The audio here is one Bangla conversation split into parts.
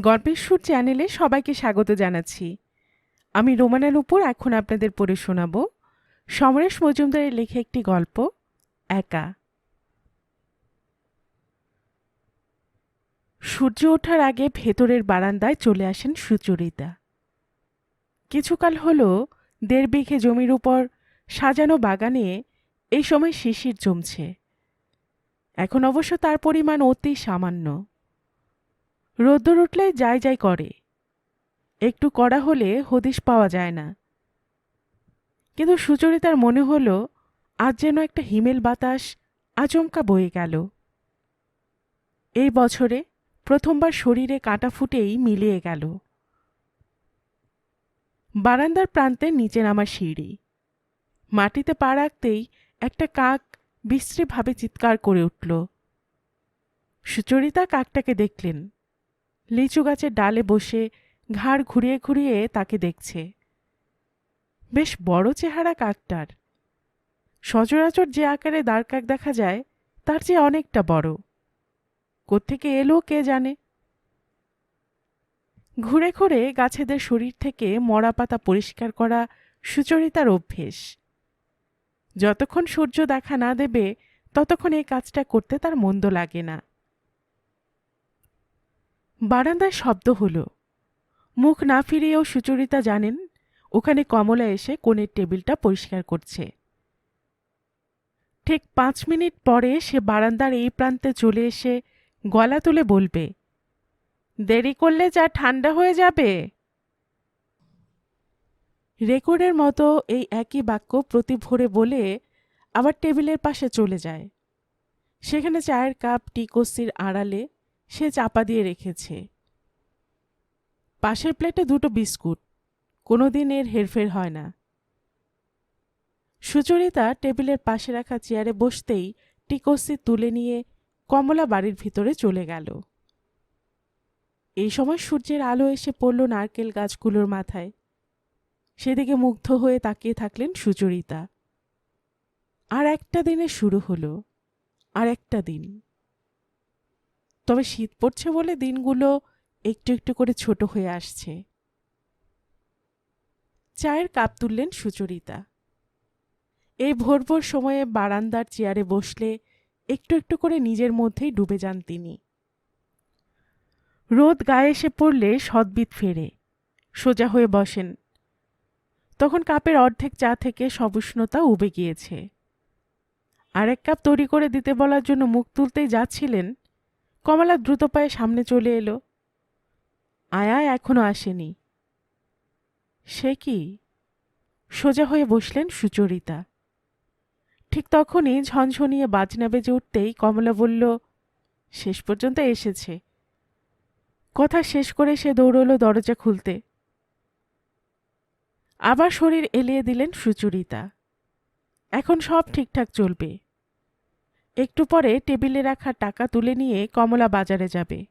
গল্পের সুর চ্যানেলে সবাইকে স্বাগত জানাচ্ছি। আমি রোমানার উপর এখন আপনাদের পড়ে শোনাব সমরেশ মজুমদারের লেখা একটি গল্প, একা। সূর্য ওঠার আগে ভেতরের বারান্দায় চলে আসেন সুচরিতা। কিছুকাল হলো দেড় বিঘে জমির উপর সাজানো বাগানে এই সময় শিশির জমছে। এখন অবশ্য তার পরিমাণ অতি সামান্য। রোদ্দুর উঠলে যাই যাই করে। একটু কড়া হলে হদিশ পাওয়া যায় না। কিন্তু সুচরিতার মনে হলো, আজ যেন একটা হিমেল বাতাস আচমকা বয়ে গেল। এই বছরে প্রথমবার শরীরে কাঁটা ফুটেই মিলিয়ে গেল। বারান্দার প্রান্তে নিচে নামা সিঁড়ি। মাটিতে পা রাখতেই একটা কাক বিশ্রীভাবে চিৎকার করে উঠল। সুচরিতা কাকটাকে দেখলেন। লিচু গাছের ডালে বসে ঘাড় ঘুরিয়ে ঘুরিয়ে তাকে দেখছে। বেশ বড় চেহারা কাকটার। সচরাচর যে আকারে দাঁড় কাক দেখা যায়, তার চেয়ে অনেকটা বড়। কোত্থেকে এলো কে জানে? ঘুরে ঘুরে গাছেদের শরীর থেকে মরা পাতা পরিষ্কার করা সুচরিতার অভ্যেস। যতক্ষণ সূর্য দেখা না দেবে, ততক্ষণ এই কাজটা করতে তার মন্দ লাগে না। বারান্দায় শব্দ হলো। মুখ না ফিরিয়েও সুচরিতা জানেন, ওখানে কমলা এসে কোণের টেবিলটা পরিষ্কার করছে। ঠিক পাঁচ মিনিট পরে সে বারান্দার এই প্রান্তে চলে এসে গলা তুলে বলবে, দেরি করলে যা ঠান্ডা হয়ে যাবে। রেকর্ডের মতো এই একই বাক্য প্রতি ভোরে বলে আবার টেবিলের পাশে চলে যায়। সেখানে চায়ের কাপ টিকসির আড়ালে সে চাপা দিয়ে রেখেছে। পাশের প্লেটে দুটো বিস্কুট। কোনো দিন এর হেরফের হয় না। সুচরিতা টেবিলের পাশে রাখা চেয়ারে বসতেই টিকসি তুলে নিয়ে কমলা বাড়ির ভিতরে চলে গেল। এই সময় সূর্যের আলো এসে পড়ল নারকেল গাছগুলোর মাথায়। সেদিকে মুগ্ধ হয়ে তাকিয়ে থাকলেন সুচরিতা। আর একটা দিনে শুরু হলো, আর একটা দিন। তবে শীত পড়ছে বলে দিনগুলো একটু একটু করে ছোট হয়ে আসছে। চায়ের কাপ তুললেন সুচরিতা। এই ভোর ভোর সময়ে বারান্দার চেয়ারে বসলে একটু একটু করে নিজের মধ্যেই ডুবে যান তিনি। রোদ গায়ে এসে পড়লে সদ্বিত ফেরে। সোজা হয়ে বসেন। তখন কাপের অর্ধেক চা থেকে সবুষ্ণতা উবে গিয়েছে। আরেক কাপ তৈরি করে দিতে বলার জন্য মুখ তুলতেই যাচ্ছিলেন কমলা দ্রুত পায়ে সামনে চলে এলো। আয়া এখনও আসেনি। সে কি? সোজা হয়ে বসলেন সুচরিতা। ঠিক তখনই ঝনঝনিয়ে বাজনা বেজে উঠতেই কমলা বলল, শেষ পর্যন্ত এসেছে। কথা শেষ করে সে দৌড়ল দরজা খুলতে। আবার শরীর এলিয়ে দিলেন সুচরিতা। এখন সব ঠিকঠাক চলবে। একটু পরে টেবিলে রাখা টাকা তুলে নিয়ে কমলা বাজারে যাবে।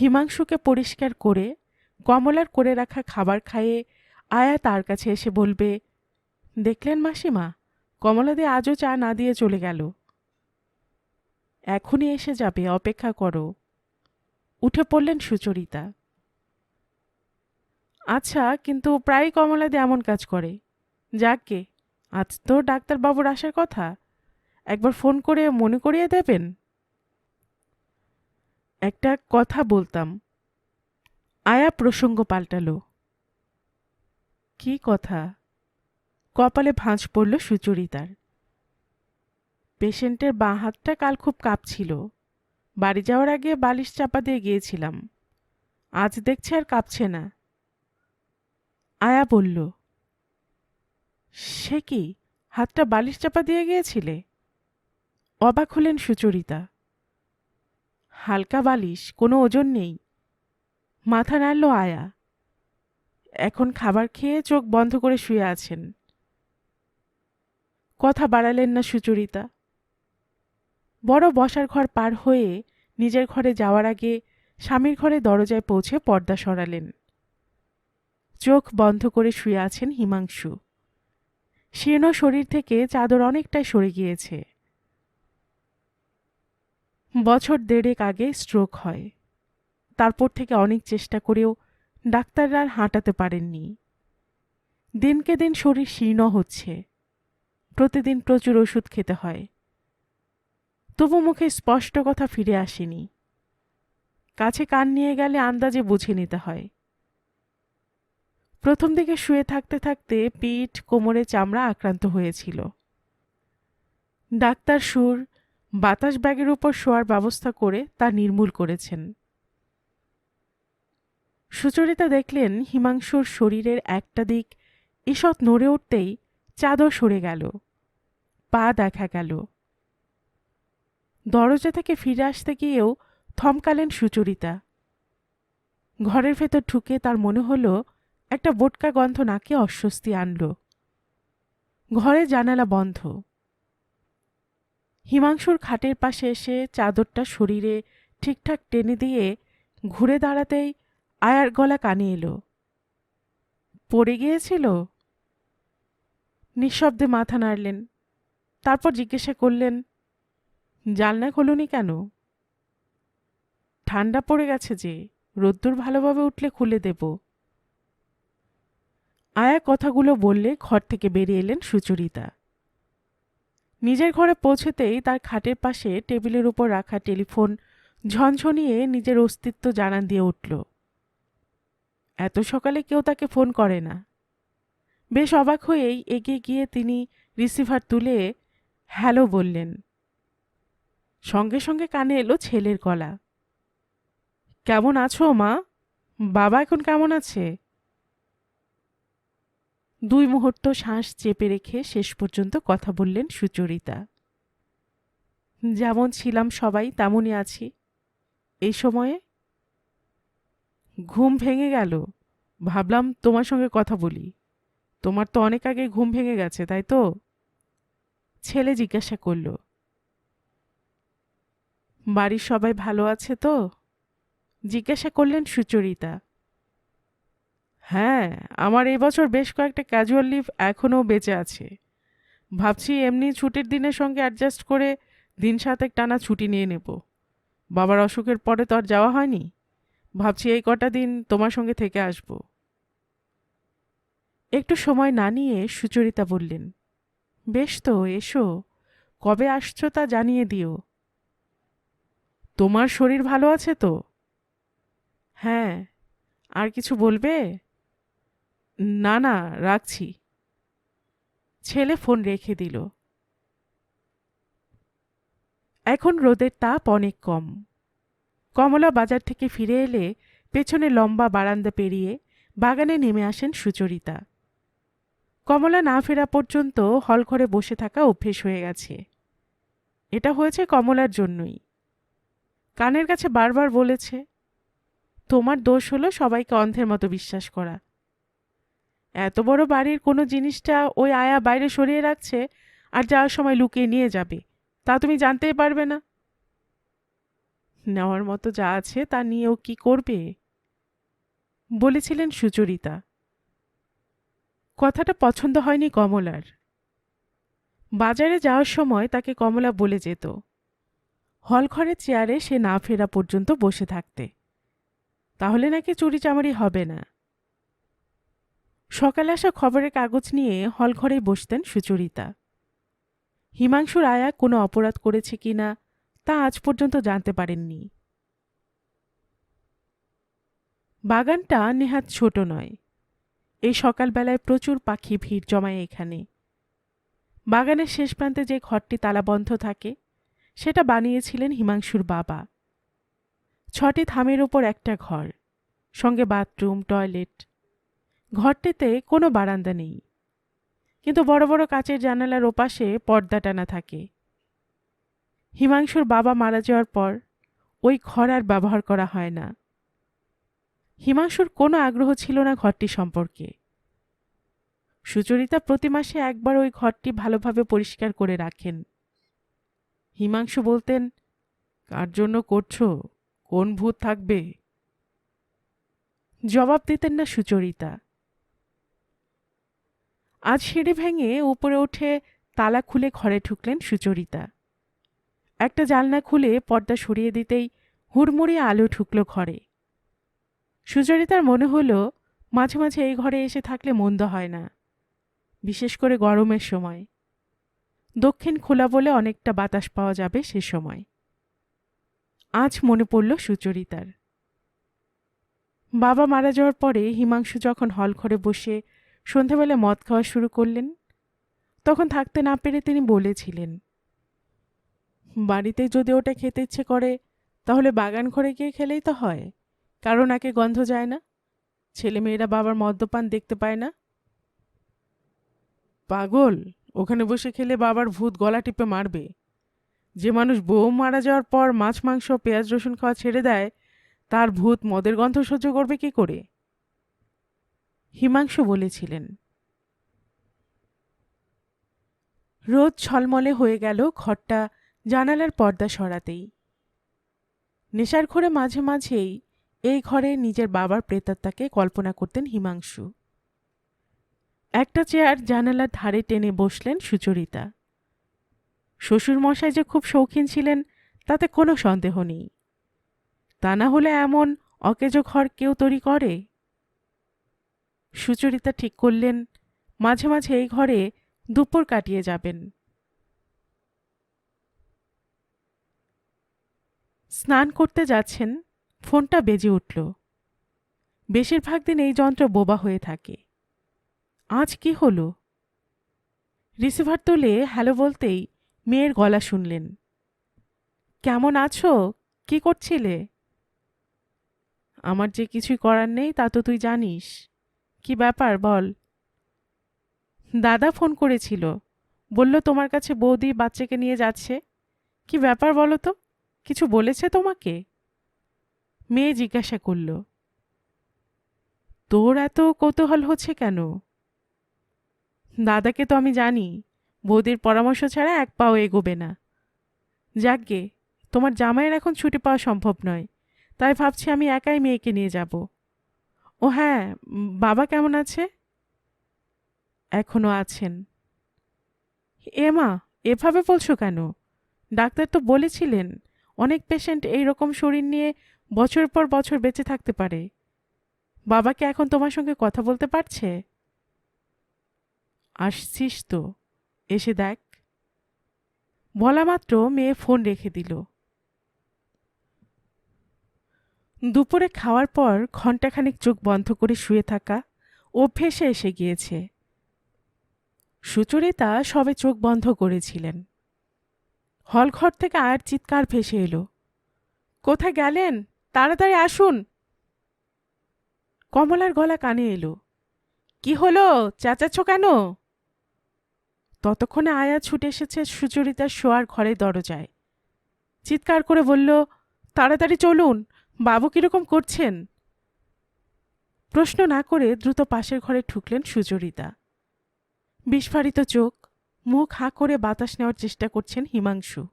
হিমাংশুকে পরিষ্কার করে কমলার করে রাখা খাবার খাইয়ে আয়া তার কাছে এসে বলবে, দেখলেন মাসিমা কমলা কমলাদি আজও চা না দিয়ে চলে গেল। এখনই এসে যাবে, অপেক্ষা করো। উঠে পড়লেন সুচরিতা। আচ্ছা কিন্তু প্রায় কমলাদি এমন কাজ করে। যাকে আজ তো ডাক্তারবাবুর আসার কথা। একবার ফোন করে মনে করিয়ে দেবেন? একটা কথা বলতাম। আয়া প্রসঙ্গ পাল্টালো। কি কথা? কপালে ভাঁজ পড়ল সুচরিতার। পেশেন্টের বাঁ হাতটা কাল খুব কাঁপছিল। বাড়ি যাওয়ার আগে বালিশ চাপা দিয়ে গিয়েছিলাম। আজ দেখছে আর কাঁপছে না। আয়া বলল, সে কি? হাতটা বালিশ চাপা দিয়ে গিয়েছিলে? অবাক হলেন সুচরিতা। হালকা বালিশ, কোনো ওজন নেই। মাথা নাড়ল আয়া। এখন খাবার খেয়ে চোখ বন্ধ করে শুয়ে আছেন। কথা বাড়ালেন না সুচরিতা। বড় বসার ঘর পার হয়ে নিজের ঘরে যাওয়ার আগে স্বামীর ঘরে দরজায় পৌঁছে পর্দা সরালেন। চোখ বন্ধ করে শুয়ে আছেন হিমাংশু। শীর্ণ শরীর থেকে চাদর অনেকটাই সরে গিয়েছে। বছর দেড়েক আগে স্ট্রোক হয়। তারপর থেকে অনেক চেষ্টা করেও ডাক্তাররা আর হাঁটাতে পারেননি। দিনকে দিন শরীর শীর্ণ হচ্ছে। প্রতিদিন প্রচুর ওষুধ খেতে হয়। তবু মুখে স্পষ্ট কথা ফিরে আসেনি। কাছে কান নিয়ে গেলে আন্দাজে বুঝে নিতে হয়। প্রথম দিকে শুয়ে থাকতে থাকতে পিঠ, কোমরে চামড়া আক্রান্ত হয়েছিল। ডাক্তার সুর বাতাস ব্যাগের উপর শোয়ার ব্যবস্থা করে তা নির্মূল করেছেন। সুচরিতা দেখলেন হিমাংশুর শরীরের একটা দিক ঈষৎ নড়ে উঠতেই চাদর সরে গেল, পা দেখা গেল। দরজা থেকে ফিরে আসতে গিয়েও থমকালেন সুচরিতা। ঘরের ভেতর ঢুকে তার মনে হলো একটা বোটকা গন্ধ নাকে অস্বস্তি আনল। ঘরে জানালা বন্ধ। হিমাংশুর খাটের পাশে এসে চাদরটা শরীরে ঠিকঠাক টেনে দিয়ে ঘুরে দাঁড়াতেই আয়ার গলা কানে এলো। পড়ে গিয়েছিল? নিঃশব্দে মাথা নাড়লেন। তারপর জিজ্ঞাসা করলেন জালনা খোলনি কেন? ঠান্ডা পড়ে গেছে যে, রোদ্দুর ভালোভাবে উঠলে খুলে দেব। আয়া কথাগুলো বললে ঘর থেকে বেরিয়ে এলেন সুচরিতা। নিজের ঘরে পৌঁছেতেই তার খাটের পাশে টেবিলের উপর রাখা টেলিফোন ঝনঝনিয়ে নিজের অস্তিত্ব জানান দিয়ে উঠল। এত সকালে কেউ তাকে ফোন করে না। বেশ অবাক হয়েই এগিয়ে গিয়ে তিনি রিসিভার তুলে হ্যালো বললেন। সঙ্গে সঙ্গে কানে এলো ছেলের গলা। কেমন আছো মা? বাবা এখন কেমন আছে? দুই মুহূর্ত শ্বাস চেপে রেখে শেষ পর্যন্ত কথা বললেন সুচরিতা। যেমন ছিলাম সবাই, তেমনই আছি। এই সময়ে ঘুম ভেঙে গেল। ভাবলাম তোমার সঙ্গে কথা বলি। তোমার তো অনেক আগে ঘুম ভেঙে গেছে, তাই তো? ছেলে জিজ্ঞাসা করল, বাড়ির সবাই ভালো আছে তো? জিজ্ঞাসা করলেন সুচরিতা হ্যাঁ আমার এই বছর বেশ কয়েকটা ক্যাজুয়াল লিভ এখনও বেঁচে আছে। ভাবছি এমনি ছুটির দিনের সঙ্গে অ্যাডজাস্ট করে দিন সাতেক টানা ছুটি নিয়ে নেব। বাবার অসুখের পরে তো আর যাওয়া হয়নি। ভাবছি এই কটা দিন তোমার সঙ্গে থেকে আসব। একটু সময় না নিয়ে সুচরিতা বললেন, বেশ তো, এসো। কবে আসছো তা জানিয়ে দিও। তোমার শরীর ভালো আছে তো? হ্যাঁ আর কিছু বলবে? না না, রাখছি। ছেলে ফোন রেখে দিল। এখন রোদের তাপ অনেক কম। কমলা বাজার থেকে ফিরে এলে পেছনে লম্বা বারান্দা পেরিয়ে বাগানে নেমে আসেন সুচরিতা। কমলা না ফেরা পর্যন্ত হলঘরে বসে থাকা অভ্যেস হয়ে গেছে। এটা হয়েছে কমলার জন্যই। কানের কাছে বারবার বলেছে, তোমার দোষ হলো সবাইকে অন্ধের মতো বিশ্বাস করা। এত বড় বাড়ির কোনো জিনিসটা ওই আয়া বাইরে সরিয়ে রাখছে আর যাওয়ার সময় লুকিয়ে নিয়ে যাবে। তা তুমি জানতেই পারবে না। নেওয়ার মতো যা আছে তা নিয়েও কি করবে? বলেছিলেন সুচরিতা। কথাটা পছন্দ হয়নি কমলার। বাজারে যাওয়ার সময় তাকে কমলা বলে যেত। হলঘরের চেয়ারে সে না ফেরা পর্যন্ত বসে থাকতে। তাহলে নাকি চুরিচামারি হবে না। সকালে আসা খবরের কাগজ নিয়ে হলঘরে বসতেন সুচরিতা। হিমাংশুর আয়া কোনো অপরাধ করেছে কিনা তা আজ পর্যন্ত জানতে পারেননি। বাগানটা নেহাত ছোট নয়। এই সকালবেলায় প্রচুর পাখি ভিড় জমায় এখানে। বাগানের শেষ প্রান্তে যে ঘরটি তালাবন্ধ থাকে, সেটা বানিয়েছিলেন হিমাংশুর বাবা। ছটি থামের ওপর একটা ঘর, সঙ্গে বাথরুম, টয়লেট ঘরটিতে কোনো বারান্দা নেই। কিন্তু বড় বড় কাচের জানালার ওপাশে পর্দা টানা থাকে। হিমাংশুর বাবা মারা যাওয়ার পর ওই ঘর আর ব্যবহার করা হয় না। হিমাংশুর কোনো আগ্রহ ছিল না ঘরটি সম্পর্কে। সুচরিতা প্রতি মাসে একবার ওই ঘরটি ভালোভাবে পরিষ্কার করে রাখেন। হিমাংশু বলতেন, কার জন্য করছ? কোন ভূত থাকবে? জবাব দিতেন না সুচরিতা। আজ সিঁড়ি ভেঙে উপরে উঠে তালা খুলে ঘরে ঢুকলেন সুচরিতা। একটা জালনা খুলে পর্দা সরিয়ে দিতেই হুড়মুড়িয়ে আলো ঢুকল ঘরে। সুচরিতার মনে হলো, মাঝে মাঝে এই ঘরে এসে থাকলে মন্দ হয় না, বিশেষ করে গরমের সময়। দক্ষিণ খোলা বলে অনেকটা বাতাস পাওয়া যাবে সে সময়। আজ মনে পড়ল সুচরিতার। বাবা মারা যাওয়ার পরে হিমাংশু যখন হল ঘরে বসে সন্ধ্যাবেলা মদ খাওয়া শুরু করলেন। তখন থাকতে না পেরে তিনি বলেছিলেন, বাড়িতে যদি ওটা খেতে ইচ্ছে করে, তাহলে বাগান ঘরে গিয়ে খেলেই তো হয়। কারণ নাকে গন্ধ যায় না। ছেলেমেয়েরা বাবার মদ্যপান দেখতে পায় না। পাগল! ওখানে বসে খেলে বাবার ভূত গলা টিপে মারবে। যে মানুষ বউ মারা যাওয়ার পর মাছ, মাংস, পেঁয়াজ, রসুন খাওয়া ছেড়ে দেয়, তার ভূত মদের গন্ধ সহ্য করবে কি করে? হিমাংশু বলেছিলেন, রোদ ছলমলে হয়ে গেল ঘরটা জানালার পর্দা সরাতেই। নেশার ঘরে মাঝে মাঝেই এই ঘরে নিজের বাবার প্রেতাত্মাকে কল্পনা করতেন হিমাংশু। একটা চেয়ার জানালার ধারে টেনে বসলেন সুচরিতা। শ্বশুরমশাই যে খুব শৌখিন ছিলেন, তাতে কোনো সন্দেহ নেই। তা না হলে এমন অকেজো ঘর কেউ তৈরি করে? সুচরিতা ঠিক করলেন, মাঝে মাঝে এই ঘরে দুপুর কাটিয়ে যাবেন। স্নান করতে যাচ্ছেন, ফোনটা বেজে উঠল। বেশিরভাগ দিন এই যন্ত্র বোবা হয়ে থাকে। আজ কি হলো? রিসিভার তুলে হ্যালো বলতেই মেয়ের গলা শুনলেন। কেমন আছো? কি করছিলে? আমার যে কিছুই করার নেই তা তো তুই জানিস। কি ব্যাপার বল? দাদা ফোন করেছিল। বলল, তোমার কাছে বৌদি বাচ্চাকে নিয়ে যাচ্ছে। কি ব্যাপার বলো তো? কিছু বলেছে তোমাকে? মেয়ে জিজ্ঞাসা করল, তোর এত কৌতূহল হচ্ছে কেন? দাদাকে তো আমি জানি। বৌদির পরামর্শ ছাড়া এক পাও এগোবে না। যাকগে তোমার জামাইয়ের এখন ছুটি পাওয়া সম্ভব নয়। তাই ভাবছি আমি একাই মেয়েকে নিয়ে যাব। ও হ্যাঁ বাবা কেমন আছে? এখনও আছেন। এ মা, এভাবে বলছো কেন? ডাক্তার তো বলেছিলেন, অনেক পেশেন্ট এই রকম শরীর নিয়ে বছর পর বছর বেঁচে থাকতে পারে। বাবাকে এখন তোমার সঙ্গে কথা বলতে পারছে? আসছিস তো, এসে দেখ। বলা মাত্র মেয়ে ফোন রেখে দিল। দুপুরে খাওয়ার পর ঘণ্টাখানেক চোখ বন্ধ করে শুয়ে থাকা অভ্যেসে এসে গিয়েছে। সুচরিতা সবে চোখ বন্ধ করেছিলেন। হলঘর থেকে আয়ার চিৎকার ভেসে এলো। কোথায় গেলেন? তাড়াতাড়ি আসুন! কমলার গলা কানে এলো। কি হলো? চেঁচাচ্ছ কেন? ততক্ষণে আয়া ছুটে এসেছে সুচরিতার শোয়ার ঘরে দরজায়। চিৎকার করে বলল, তাড়াতাড়ি চলুন বাবু কীরকম করছেন? প্রশ্ন না করে দ্রুত পাশের ঘরে ঠুকলেন সুচরিতা। বিস্ফারিত চোখ, মুখ হাঁ করে বাতাস নেওয়ার চেষ্টা করছেন হিমাংশু।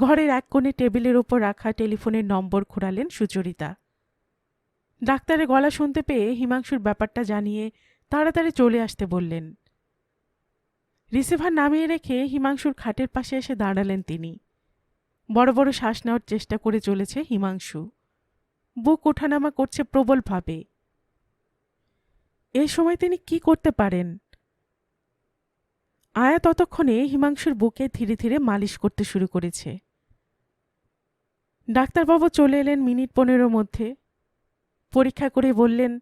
ঘরের এক কোণে টেবিলের ওপর রাখা টেলিফোনের নম্বর ঘোরালেন সুচরিতা। ডাক্তারের গলা শুনতে পেয়ে হিমাংশুর ব্যাপারটা জানিয়ে তাড়াতাড়ি চলে আসতে বললেন। রিসিভার নামিয়ে রেখে হিমাংশুর খাটের পাশে এসে দাঁড়ালেন তিনি। বড় বড় শ্বাস নেওয়ার চেষ্টা করে চলেছে হিমাংশু। বুক ওঠানামা করছে প্রবলভাবে। এই সময় তিনি কি করতে পারেন? আয়া ততক্ষণে হিমাংশুর বুকে ধীরে ধীরে মালিশ করতে শুরু করেছে। ডাক্তারবাবু চলে এলেন মিনিট পনেরোর মধ্যে। পরীক্ষা করে বললেন,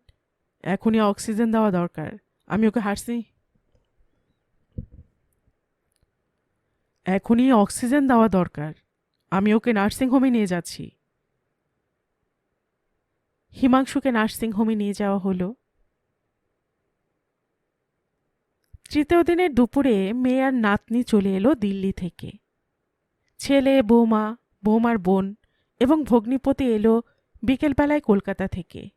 এখনই অক্সিজেন দেওয়া দরকার। আমি ওকে হাসছি এখনই অক্সিজেন দেওয়া দরকার। আমি ওকে নার্সিংহোমে নিয়ে যাচ্ছি। হিমাংশুকে নার্সিংহোমে নিয়ে যাওয়া হলো। তৃতীয় দিনের দুপুরে মেয়ে আর নাতনি চলে এলো দিল্লি থেকে। ছেলে, বৌমা, বৌমার বোন এবং ভগ্নিপতি এলো বিকেলবেলায় কলকাতা থেকে।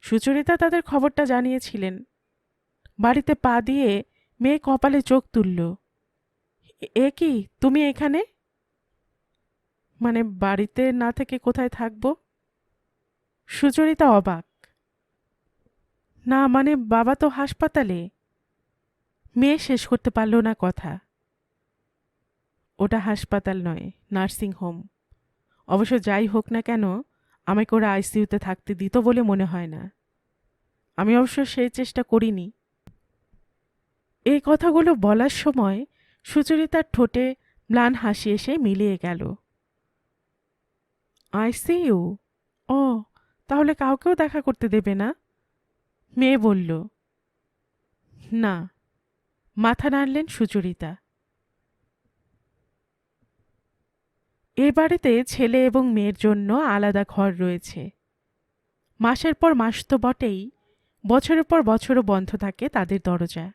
সুচরিতা তাদের খবরটা জানিয়েছিলেন। বাড়িতে পা দিয়ে মেয়ে কপালে চোখ তুলল। "এ- এ কি? তুমি এখানে? মানে বাড়িতে না থেকে কোথায় থাকব? সুচরিতা অবাক। না মানে বাবা তো হাসপাতালে। মেয়ে শেষ করতে পারল না কথা। ওটা হাসপাতাল নয়, নার্সিং হোম। অবশ্য যাই হোক না কেন আমাকে ওরা আইসিইউতে থাকতে দিত বলে মনে হয় না। আমি অবশ্য সেই চেষ্টা করিনি। এই কথাগুলো বলার সময় সুচরিতার ঠোঁটে ম্লান হাসি এসে মিলিয়ে গেল। আইসিইউ ও, তাহলে কাউকেও দেখা করতে দেবে না? মেয়ে বলল, না। মাথা নাড়লেন সুচরিতা। এ বাড়িতে ছেলে এবং মেয়ের জন্য আলাদা ঘর রয়েছে। মাসের পর মাস তো বটেই, বছরের পর বছরও বন্ধ থাকে তাদের দরজা।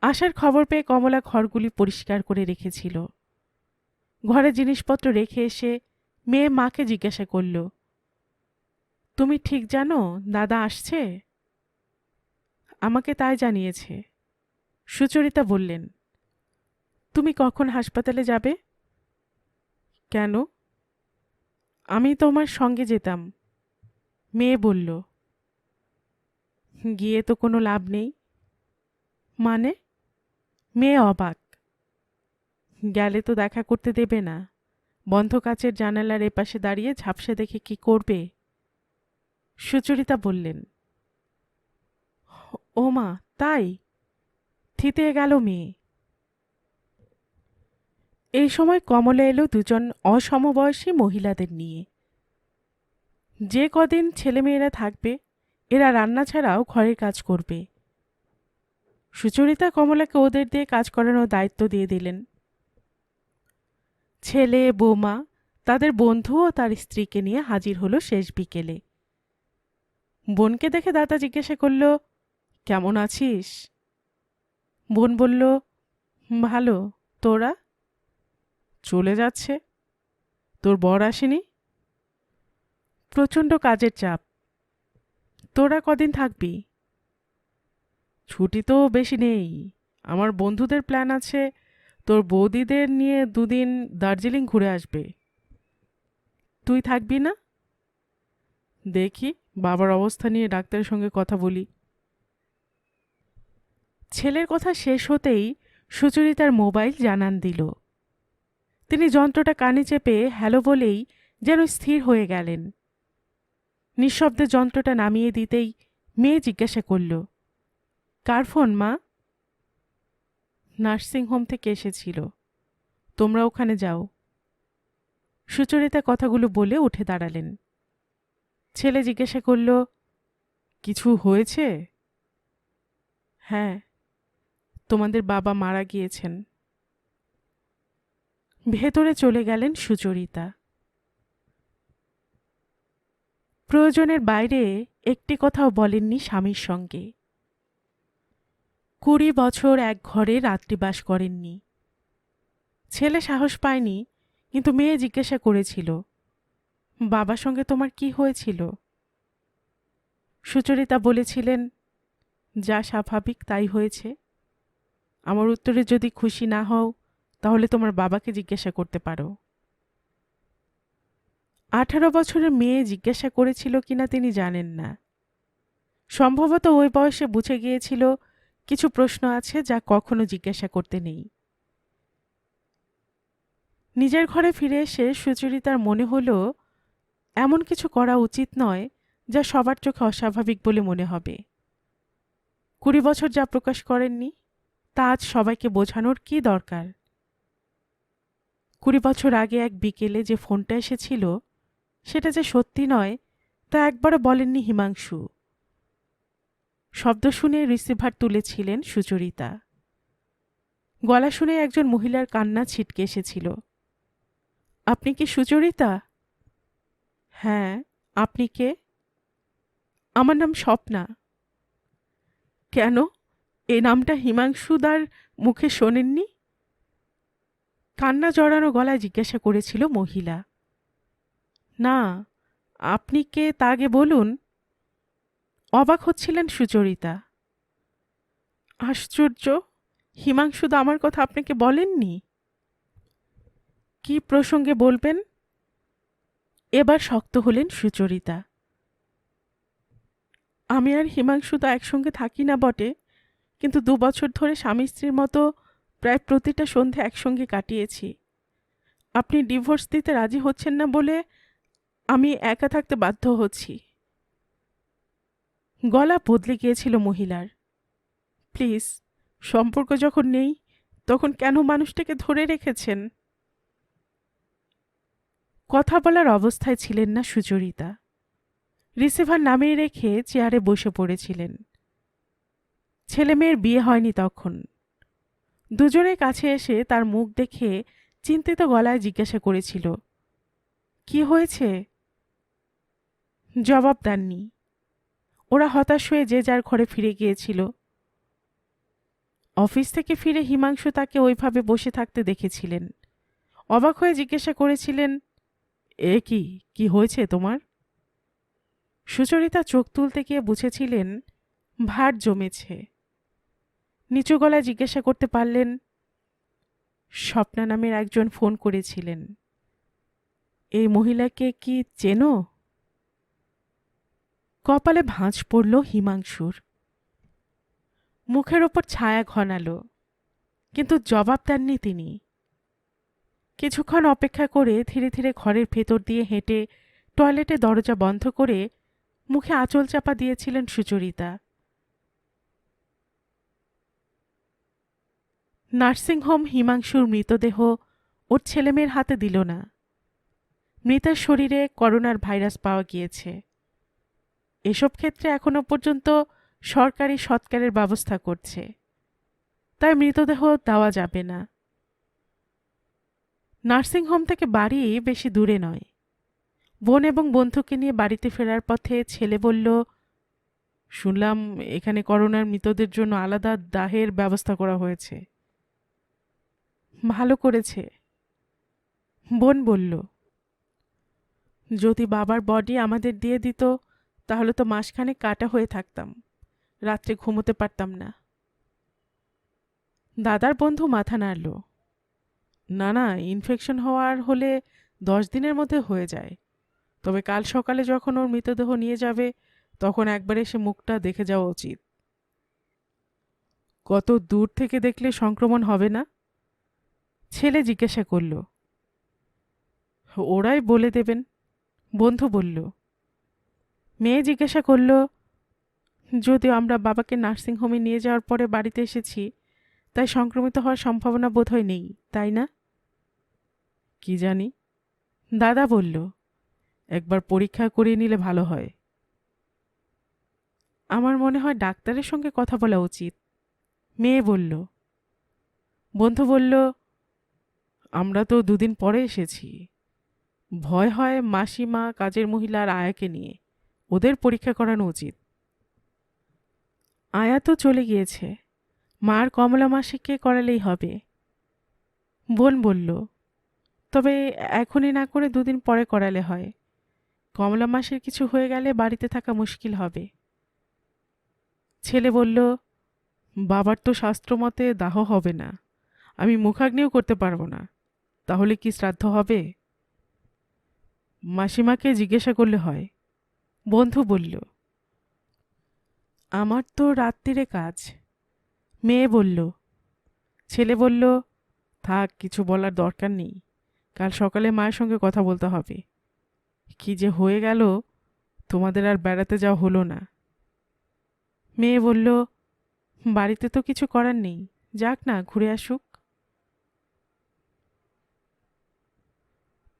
আসার খবর পেয়ে কমলা ঘরগুলি পরিষ্কার করে রেখেছিল। ঘরে জিনিসপত্র রেখে এসে মেয়ে মাকে জিজ্ঞাসা করল, তুমি ঠিক জানো দাদা আসছে? আমাকে তাই জানিয়েছে। সুচরিতা বললেন, তুমি কখন হাসপাতালে যাবে? কেন? আমি তোমার সঙ্গে যেতাম। মেয়ে বলল, গিয়ে তো কোনো লাভ নেই। মানে? মেয়ে অবাক, গেলে তো দেখা করতে দেবে না। বন্ধ কাচের জানালার এপাশে দাঁড়িয়ে ঝাপসে দেখে কি করবে? সুচরিতা বললেন, ও মা, তাই? থিতে গেল মেয়ে। এই সময় কমলা এলো দুজন অসমবয়সী মহিলাদের নিয়ে। যে কদিন ছেলেমেয়েরা থাকবে, এরা রান্না ছাড়াও ঘরের কাজ করবে। সুচরিতা কমলাকে ওদের দিয়ে কাজ করানোর দায়িত্ব দিয়ে দিলেন। ছেলে, বৌমা, তাদের বন্ধু ও তার স্ত্রীকে নিয়ে হাজির হলো শেষ বিকেলে। বোনকে দেখে দাদা জিজ্ঞাসা করল, কেমন আছিস? বোন বলল, ভালো, তোরা? চলে যাচ্ছে। তোর বর আসেনি? প্রচণ্ড কাজের চাপ। তোরা কদিন থাকবি? ছুটি তো বেশি নেই। আমার বন্ধুদের প্ল্যান আছে তোর বৌদিদের নিয়ে দুদিন দার্জিলিং ঘুরে আসবে। তুই থাকবি না? দেখি, বাবার অবস্থা নিয়ে ডাক্তারের সঙ্গে কথা বলি। ছেলের কথা শেষ হতেই সুচরিতার মোবাইল জানান দিল। তিনি যন্ত্রটা কানে চেপে হ্যালো বলেই যেন স্থির হয়ে গেলেন। নিঃশব্দে যন্ত্রটা নামিয়ে দিতেই মেয়ে জিজ্ঞাসা করল, কার ফোন, মা? নার্সিংহোম থেকে এসেছিল। তোমরা ওখানে যাও। সুচরিতা কথাগুলো বলে উঠে দাঁড়ালেন। ছেলে জিজ্ঞাসা করল, কিছু হয়েছে? হ্যাঁ তোমাদের বাবা মারা গিয়েছেন। ভেতরে চলে গেলেন সুচরিতা। প্রয়োজনের বাইরে একটি কথাও বলেননি স্বামীর সঙ্গে। কুড়ি বছর এক ঘরে রাত্রিবাস করেননি। ছেলে সাহস পায়নি, কিন্তু মেয়ে জিজ্ঞাসা করেছিল, বাবার সঙ্গে তোমার কি হয়েছিল? সুচরিতা বলেছিলেন, যা স্বাভাবিক তাই হয়েছে। আমার উত্তরে যদি খুশি না হও, তাহলে তোমার বাবাকে জিজ্ঞাসা করতে পারো। আঠারো বছরের মেয়ে জিজ্ঞাসা করেছিল কিনা তিনি জানেন না। সম্ভবত ওই বয়সে বুঝে গিয়েছিল কিছু প্রশ্ন আছে যা কখনো জিজ্ঞাসা করতে নেই। নিজের ঘরে ফিরে এসে সুচরিতার মনে হল, এমন কিছু করা উচিত নয় যা সবার চোখে অস্বাভাবিক বলে মনে হবে। কুড়ি বছর যা প্রকাশ করেননি, তা আজ সবাইকে বোঝানোর কি দরকার? কুড়ি বছর আগে এক বিকেলে যে ফোনটা এসেছিল, সেটা যে সত্যি নয়, তা একবারও বলেননি হিমাংশু। শব্দ শুনে রিসিভার তুলেছিলেন সুচরিতা। গলা শুনে একজন মহিলার কান্না ছিটকে এসেছিল। আপনি কি সুচরিতা? হ্যাঁ আপনি কে? আমার নাম স্বপ্না। কেন? এ নামটা হিমাংশুদার মুখে শোনেননি? কান্না জড়ানো গলায় জিজ্ঞাসা করেছিল মহিলা। না, আপনি কে তা আগে বলুন। অবাক হচ্ছিলেন সুচরিতা। আশ্চর্য হিমাংশুদা আমার কথা আপনাকে বলেননি? কি প্রসঙ্গে বলবেন? এবার শক্ত হলেন সুচরিতা। আমি আর হিমাংশুদা একসঙ্গে থাকি না বটে, কিন্তু দু বছর ধরে স্বামী স্ত্রীর মতো প্রায় প্রতিটা সন্ধে একসঙ্গে কাটিয়েছি। আপনি ডিভোর্স দিতে রাজি হচ্ছেন না বলে আমি একা থাকতে বাধ্য হচ্ছি। গলা বদলে গিয়েছিল মহিলার। প্লিজ, সম্পর্ক যখন নেই, তখন কেন মানুষটাকে ধরে রেখেছেন? কথা বলার অবস্থায় ছিলেন না সুচরিতা। রিসিভার নামিয়ে রেখে চেয়ারে বসে পড়েছিলেন। ছেলে মেয়ের বিয়ে হয়নি তখন। দুজনের কাছে এসে তার মুখ দেখে চিন্তিত গলায় জিজ্ঞাসা করেছিল, কি হয়েছে? জবাব দেননি। ওরা হতাশ হয়ে যে যার ঘরে ফিরে গিয়েছিল। অফিস থেকে ফিরে হিমাংশু তাকে ওইভাবে বসে থাকতে দেখেছিলেন। অবাক হয়ে জিজ্ঞাসা করেছিলেন, এ কি কি হয়েছে তোমার? সুচরিতা চোখ তুলতে গিয়ে বুঝেছিলেন, ভার জমেছে। নিচু গলায় জিজ্ঞাসা করতে পারলেন, স্বপ্না নামের একজন ফোন করেছিলেন। এই মহিলাকে কি চেনো? কপালে ভাঁজ পড়ল হিমাংশুর। মুখের ওপর ছায়া ঘনালো, কিন্তু জবাব দেননি তিনি। কিছুক্ষণ অপেক্ষা করে ধীরে ধীরে ঘরের ভেতর দিয়ে হেঁটে টয়লেটে দরজা বন্ধ করে মুখে আঁচল চাপা দিয়েছিলেন সুচরিতা। নার্সিংহোম হিমাংশুর মৃতদেহ ওর ছেলেমেয়ের হাতে দিল না। মৃতের শরীরে করোনার ভাইরাস পাওয়া গিয়েছে। এসব ক্ষেত্রে এখনও পর্যন্ত সরকারি সৎকারের ব্যবস্থা করছে। তাই মৃতদেহ দেওয়া যাবে না। নার্সিংহোম থেকে বাড়ি বেশি দূরে নয়। বোন এবং বন্ধুকে নিয়ে বাড়িতে ফেরার পথে ছেলে বলল, শুনলাম এখানে করোনার মৃতদের জন্য আলাদা দাহের ব্যবস্থা করা হয়েছে। ভালো করেছে। বোন বলল, যদি বাবার বডি আমাদের দিয়ে দিত তাহলে তো মাসখানে কাটা হয়ে থাকতাম। রাত্রে ঘুমোতে পারতাম না। দাদার বন্ধু মাথা নাড়ল। না না ইনফেকশন হওয়ার হলে দশ দিনের মধ্যে হয়ে যায়। তবে কাল সকালে যখন ওর মৃতদেহ নিয়ে যাবে, তখন একবার এসে মুখটা দেখে যাওয়া উচিত। কত দূর থেকে দেখলে সংক্রমণ হবে না? ছেলে জিজ্ঞাসা করল। ওরাই বলে দেবেন। বন্ধু বলল মেয়ে জিজ্ঞাসা করল, যদিও আমরা বাবাকে নার্সিংহোমে নিয়ে যাওয়ার পরে বাড়িতে এসেছি, তাই সংক্রমিত হওয়ার সম্ভাবনা বোধহয় নেই, তাই না? কি জানি? দাদা বলল, একবার পরীক্ষা করিয়ে নিলে ভালো হয়। আমার মনে হয় ডাক্তারের সঙ্গে কথা বলা উচিত। মেয়ে বলল, বন্ধু বলল, আমরা তো দুদিন পরে এসেছি। ভয় হয় মাসিমা, কাজের মহিলার আয়াকে নিয়ে। ওদের পরীক্ষা করানো উচিত। আয়া তো চলে গিয়েছে। মার কমলা মাসিককে করালেই হবে। বোন বলল, তবে এখনই না করে দুদিন পরে করালে হয়। কমলা মাসের কিছু হয়ে গেলে বাড়িতে থাকা মুশকিল হবে। ছেলে বলল, বাবার তো শাস্ত্রমতে দাহ হবে না। আমি মুখাগ্নিও করতে পারব না। তাহলে কি শ্রাদ্ধ হবে? মাসিমাকে জিজ্ঞাসা করলে হয় বন্ধু বলল, আমার তো রাত্রিরে কাজ। মেয়ে বলল, ছেলে বলল, থাক, কিছু বলার দরকার নেই। কাল সকালে মায়ের সঙ্গে কথা বলতে হবে। কি যে হয়ে গেল, তোমাদের আর বেড়াতে যাওয়া হলো না। মেয়ে বলল, বাড়িতে তো কিছু করার নেই। যাক না, ঘুরে আসুক।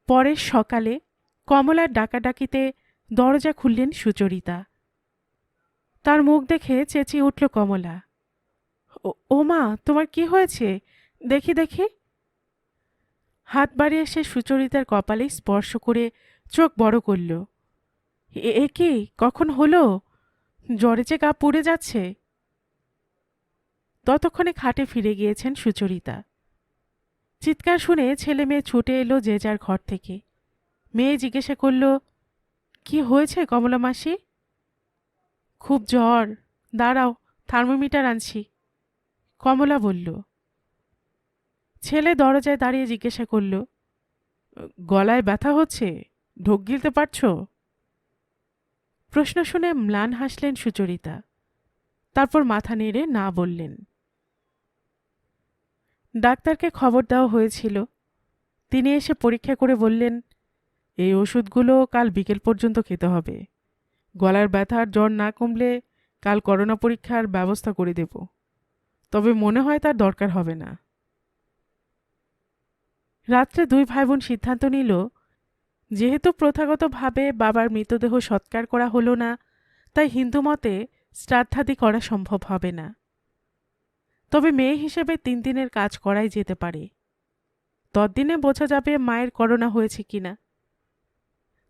পরের সকালে কমলার ডাকাডাকিতে দরজা খুললেন সুচরিতা। তার মুখ দেখে চেঁচিয়ে উঠল কমলা। "ও- মা, তোমার কি হয়েছে? দেখি দেখি। হাত বাড়িয়ে সে সুচরিতার কপালে স্পর্শ করে চোখ বড় করল। "এ- এ কি? কখন হলো? জ্বরে যে গা পুড়ে যাচ্ছে? ততক্ষণে খাটে ফিরে গিয়েছেন সুচরিতা। চিৎকার শুনে ছেলে মেয়ে ছুটে এলো যে যার ঘর থেকে। মেয়ে জিজ্ঞাসা করল কি হয়েছে কমলা মাসি? খুব জ্বর। দাঁড়াও, থার্মোমিটার আনছি। কমলা বলল, ছেলে দরজায় দাঁড়িয়ে জিজ্ঞাসা করল, গলায় ব্যথা হচ্ছে? ঢোক গিলতে পারছ? প্রশ্ন শুনে ম্লান হাসলেন সুচরিতা। তারপর মাথা নেড়ে না বললেন, ডাক্তারকে খবর দেওয়া হয়েছিল। তিনি এসে পরীক্ষা করে বললেন এই ওষুধগুলো কাল বিকেল পর্যন্ত খেতে হবে। গলার ব্যথার জ্বর না কমলে কাল করোনা পরীক্ষার ব্যবস্থা করে দেব। তবে মনে হয় তার দরকার হবে না। রাত্রে দুই ভাই বোন সিদ্ধান্ত নিল, যেহেতু প্রথাগতভাবে বাবার মৃতদেহ সৎকার করা হলো না, তাই হিন্দু মতে শ্রাদ্ধাদি করা সম্ভব হবে না। তবে মেয়ে হিসেবে তিন দিনের কাজ করাই যেতে পারে। তদ্দিনে বোঝা যাবে মায়ের করোনা হয়েছে কিনা।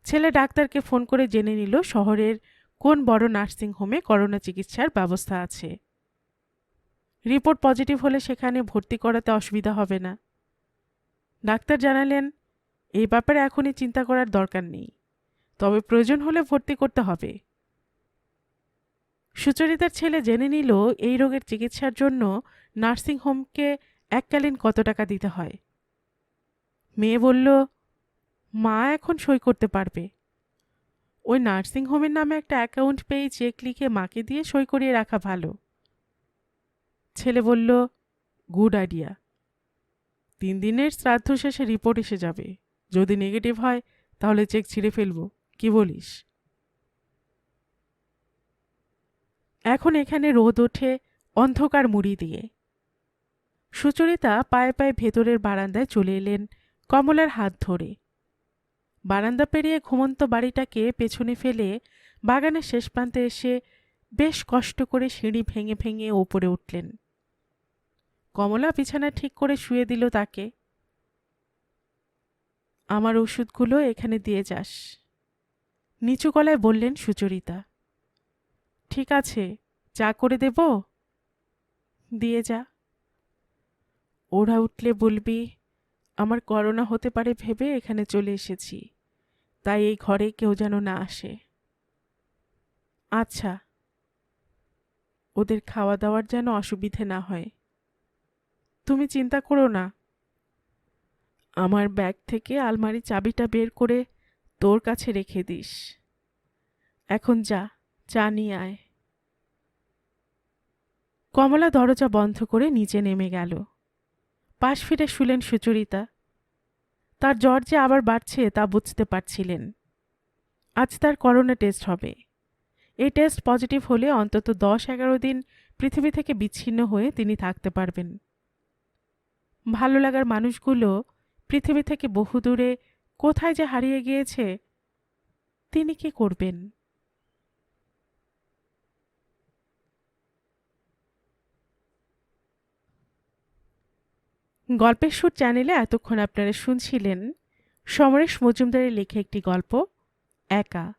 ছেলে ডাক্তারকে ফোন করে জেনে নিল শহরের কোন বড় নার্সিং হোমে করোনা চিকিৎসার ব্যবস্থা আছে। রিপোর্ট পজিটিভ হলে সেখানে ভর্তি করাতে অসুবিধা হবে না। ডাক্তার জানালেন এই ব্যাপারে এখনই চিন্তা করার দরকার নেই, তবে প্রয়োজন হলে ভর্তি করতে হবে। সুচরিতার ছেলে জেনে নিল এই রোগের চিকিৎসার জন্য নার্সিং হোমকে এককালীন কত টাকা দিতে হয়। মেয়ে বলল মা এখন সই করতে পারবে। ওই নার্সিং হোমের নামে একটা অ্যাকাউন্ট পেয়ে চেক লিখে মাকে দিয়ে সই করিয়ে রাখা ভালো। ছেলে বলল, গুড আইডিয়া। তিন দিনের শ্রাদ্ধ শেষে রিপোর্ট এসে যাবে। যদি নেগেটিভ হয়, তাহলে চেক ছিঁড়ে ফেলব। কি বলিস? এখন এখানে রোদ ওঠে অন্ধকার মুড়ি দিয়ে। সুচরিতা পায়ে পায়ে ভেতরের বারান্দায় চলে এলেন কমলার হাত ধরে। বারান্দা পেরিয়ে ঘুমন্ত বাড়িটাকে পেছনে ফেলে বাগানের শেষ প্রান্তে এসে বেশ কষ্ট করে সিঁড়ি ভেঙে ভেঙে ওপরে উঠলেন। কমলা বিছানা ঠিক করে শুয়ে দিল তাকে। আমার ওষুধগুলো এখানে দিয়ে যাস। নিচু গলায় বললেন সুচরিতা। ঠিক আছে, চা করে দেব? দিয়ে যা। ওরা উঠলে বলবি, আমার করোনা হতে পারে ভেবে এখানে চলে এসেছি। তাই এই ঘরে কেউ যেন না আসে। আচ্ছা ওদের খাওয়া দাওয়ার যেন অসুবিধে না হয়। তুমি চিন্তা করো না। আমার ব্যাগ থেকে আলমারি চাবিটা বের করে তোর কাছে রেখে দিস। এখন যা, চা নিয়ে আয়। কমলা দরজা বন্ধ করে নিচে নেমে গেল। পাশ ফিরে শুলেন সুচরিতা। তার জ্বর যে আবার বাড়ছে তা বুঝতে পারছিলেন। আজ তার করোনা টেস্ট হবে। এই টেস্ট পজিটিভ হলে অন্তত দশ এগারো দিন পৃথিবী থেকে বিচ্ছিন্ন হয়ে তিনি থাকতে পারবেন। ভালো লাগার মানুষগুলো পৃথিবী থেকে বহুদূরে কোথায় যে হারিয়ে গিয়েছে, তিনি কি করবেন? গল্পের সুর চ্যানেলে এতক্ষণ আপনারা শুনছিলেন সমরেশ মজুমদারের লেখা একটি গল্প, একা।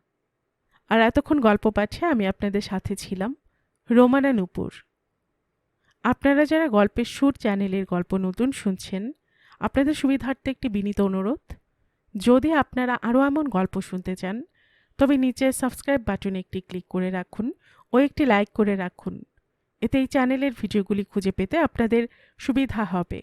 আর এতক্ষণ গল্প পাঠে আমি আপনাদের সাথে ছিলাম, রোমানা নুপুর। আপনারা যারা গল্পের সুর চ্যানেলের গল্প নতুন শুনছেন, আপনাদের সুবিধার্থে একটি বিনীত অনুরোধ, যদি আপনারা আরও এমন গল্প শুনতে চান, তবে নিচে সাবস্ক্রাইব বাটনে একটি ক্লিক করে রাখুন ও একটি লাইক করে রাখুন। এতে এই চ্যানেলের ভিডিওগুলি খুঁজে পেতে আপনাদের সুবিধা হবে।